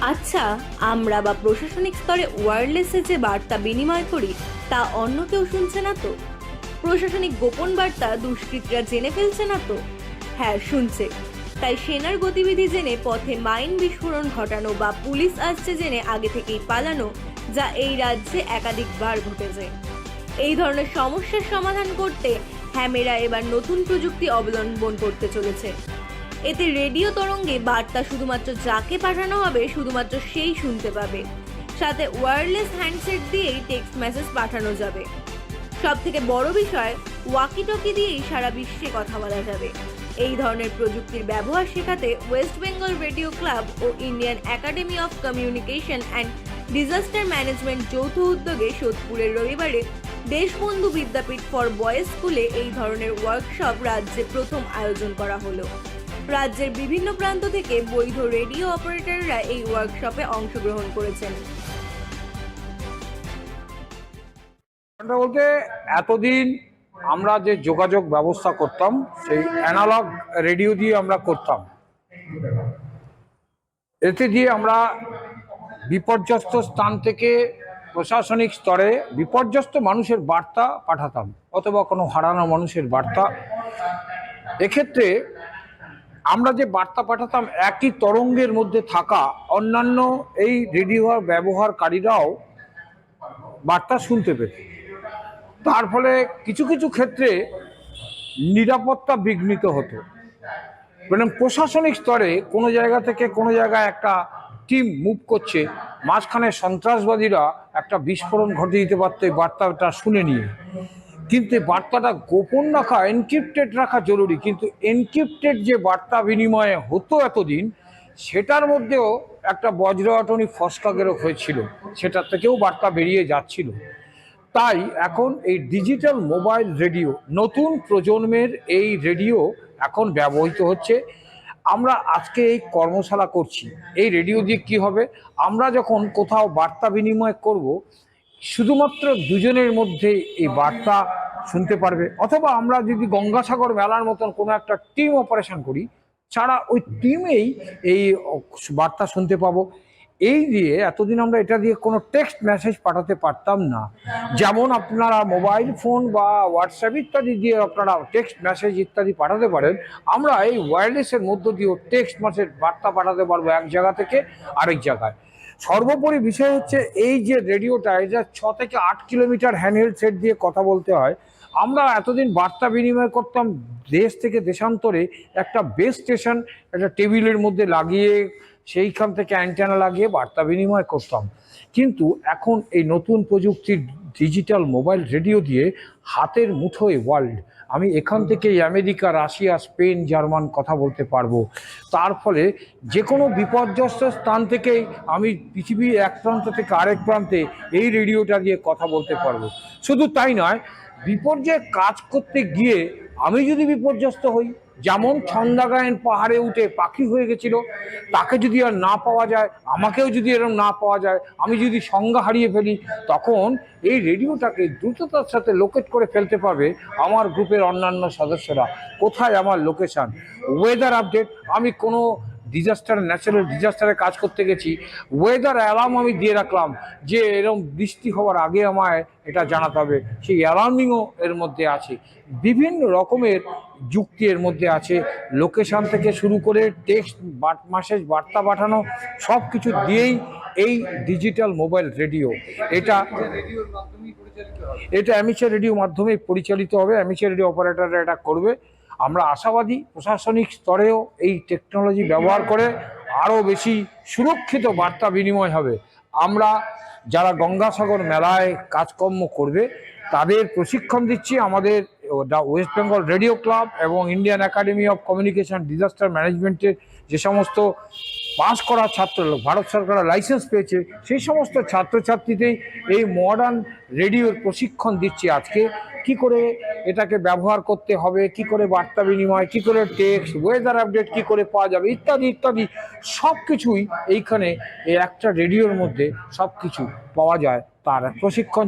আচ্ছা আমরা বা প্রশাসনিক স্তরে ওয়্যারলেসে যে বার্তা বিনিময় করি, তা অন্য কেউ শুনছে না তো? প্রশাসনিক গোপন বার্তা দুষ্কৃতীরা জেনে ফেলছে না তো? হ্যাঁ শুনছে। তাই সেনার গতিবিধি জেনে পথে মাইন বিস্ফোরণ ঘটানো বা পুলিশ আসছে জেনে আগে থেকেই পালানো, যা এই রাজ্যে একাধিকবার ঘটেছে। এই ধরনের সমস্যার সমাধান করতে হ্যামেরা এবার নতুন প্রযুক্তি অবলম্বন করতে চলেছে। এতে রেডিও তরঙ্গে বার্তা শুধুমাত্র যাকে পাঠানো হবে, শুধুমাত্র সেই শুনতে পাবে। সাথে ওয়্যারলেস হ্যান্ডসেট দিয়েই টেক্সট মেসেজ পাঠানো যাবে। সব থেকে বড় বিষয় ওয়াকিটকি দিয়েই সারা বিশ্বে কথা বলা যাবে। এই ধরনের প্রযুক্তির ব্যবহার শেখাতে West Bengal radio club O Indian academy of communication and disaster management যৌথ উদ্যোগে সোদপুরের রবিবারে দেশবন্ধু বিদ্যাপীঠ ফর বয়েজ স্কুলে এই ধরনের ওয়ার্কশপ রাজ্যে প্রথম আয়োজন করা হলো। রাজ্যের বিভিন্ন প্রান্ত থেকে বৈধ রেডিও অপারেটররা এই ওয়ার্কশপে অংশগ্রহণ করেছেন। বলতে এতদিন আমরা যে যোগাযোগ ব্যবস্থা করতাম, সেই অ্যানালগ রেডিও দিয়ে আমরা করতাম। এতে দিয়ে আমরা বিপর্যস্ত স্থান থেকে প্রশাসনিক স্তরে বিপর্যস্ত মানুষের বার্তা পাঠাতাম, অথবা কোনো হারানো মানুষের বার্তা। এক্ষেত্রে আমরা যে বার্তা পাঠাতাম একই তরঙ্গের মধ্যে থাকা অন্যান্য এই রেডিও ব্যবহারকারীরাও বার্তা শুনতে পেত। তার ফলে কিছু কিছু ক্ষেত্রে নিরাপত্তা বিঘ্নিত হতো। মানে প্রশাসনিক স্তরে কোনো জায়গা থেকে কোনো জায়গায় একটা টিম মুভ করছে, মাঝখানে সন্ত্রাসবাদীরা একটা বিস্ফোরণ ঘটে দিতে পারতো বার্তাটা শুনে নিয়ে। কিন্তু এই বার্তাটা গোপন রাখা এনক্রিপ্টেড রাখা জরুরি। কিন্তু এনক্রিপ্টেড যে বার্তা বিনিময়ে হতো এতদিন, সেটার মধ্যেও একটা বজ্রঅটনি ফসকাগেরও হয়েছিল। সেটার থেকেও বার্তা বেরিয়ে যাচ্ছিল। তাই এখন এই ডিজিটাল মোবাইল রেডিও নতুন প্রজন্মের এই রেডিও এখন ব্যবহৃত হচ্ছে। আমরা আজকে এই কর্মশালা করছি। এই রেডিও দিয়ে কি হবে? আমরা যখন কোথাও বার্তা বিনিময় করব শুধুমাত্র দুজনের মধ্যে এই বার্তা শুনতে পারবে। অথবা আমরা যদি গঙ্গাসাগর মেলার মতন কোনো একটা টিম অপারেশন করি, ছাড়া ওই টিমেই এই বার্তা শুনতে পাবো। এই দিয়ে এতদিন আমরা এটা দিয়ে কোনো টেক্সট মেসেজ পাঠাতে পারতাম না। যেমন আপনারা মোবাইল ফোন বা হোয়াটসঅ্যাপ ইত্যাদি দিয়ে আপনারা টেক্সট মেসেজ ইত্যাদি পাঠাতে পারেন, আমরা এই ওয়্যারলেসের মধ্য দিয়েও টেক্সট মেসেজ বার্তা পাঠাতে পারব এক জায়গা থেকে আরেক জায়গায়। সর্বোপরি বিষয় হচ্ছে এই যে রেডিওটা এটা ছ থেকে আট কিলোমিটার হ্যান্ডহেল্ড সেট দিয়ে কথা বলতে হয়, আমরা এতদিন বার্তা বিনিময় করতাম দেশ থেকে দেশান্তরে একটা বেস স্টেশন একটা টেবিলের মধ্যে লাগিয়ে, সেইখান থেকে অ্যান্টেনা লাগিয়ে বার্তা বিনিময় করতাম। কিন্তু এখন এই নতুন প্রযুক্তির ডিজিটাল মোবাইল রেডিও দিয়ে হাতের মুঠোয় ওয়ার্ল্ড আমি এখান থেকে আমেরিকা, রাশিয়া, স্পেন, জার্মান কথা বলতে পারব। তার ফলে যে কোনো বিপর্যস্ত স্থান থেকেই আমি পৃথিবীর এক প্রান্ত থেকে আরেক প্রান্তে এই রেডিওটা দিয়ে কথা বলতে পারব। শুধু তাই নয়, বিপর্যয়ে কাজ করতে গিয়ে আমি যদি বিপর্যস্ত হই যেমন ছন্দাগায়ন পাহাড়ে উঠে পাখি হয়ে গেছিল, তাকে যদি আর না পাওয়া যায়, আমাকেও যদি এরকম না পাওয়া যায়, আমি যদি সংজ্ঞা হারিয়ে ফেলি, তখন এই রেডিওটাকে দ্রুততার সাথে লোকেট করে ফেলতে পারবে আমার গ্রুপের অন্যান্য সদস্যরা। কোথায় আমার লোকেশান ওয়েদার আপডেট আমি কোনো ডিজাস্টার ন্যাচারাল ডিজাস্টারে কাজ করতে গেছি। ওয়েদার অ্যালার্ম আমি দিয়ে রাখলাম যে এরকম বৃষ্টি হওয়ার আগে আমায় এটা জানাতে হবে। সেই অ্যালার্মিংও এর মধ্যে আছে। বিভিন্ন রকমের যুক্তি এর মধ্যে আছে। লোকেশান থেকে শুরু করে টেক্সট মাসেজ বার্তা পাঠানো সব কিছু দিয়েই এই ডিজিটাল মোবাইল রেডিও এটা এটা অ্যামিচার রেডিও মাধ্যমে পরিচালিত হবে। অ্যামিচার রেডিও অপারেটররা এটা করবে। আমরা আশাবাদী প্রশাসনিক স্তরেও এই টেকনোলজি ব্যবহার করে আরও বেশি সুরক্ষিত বার্তা বিনিময় হবে। আমরা যারা গঙ্গাসাগর মেলায় কাজকর্ম করবে, তাদের প্রশিক্ষণ দিচ্ছি আমাদের ওয়েস্ট বেঙ্গল রেডিও ক্লাব এবং Indian academy of communication disaster ম্যানেজমেন্টের যে সমস্ত পাশ করা ছাত্র ভারত সরকারের লাইসেন্স পেয়েছে, সেই সমস্ত ছাত্রছাত্রীতেই এই মডার্ন রেডিওর প্রশিক্ষণ দিচ্ছি আজকে। কি করে এটাকে ব্যবহার করতে হবে, কি করে বার্তা বিনিময়, কি করে টেক্সট ওয়েদার আপডেট কি করে পাওয়া যাবে, ইত্যাদি ইত্যাদি সব কিছুই এইখানে এই একটা রেডিওর মধ্যে সব কিছু পাওয়া যায় তার প্রশিক্ষণ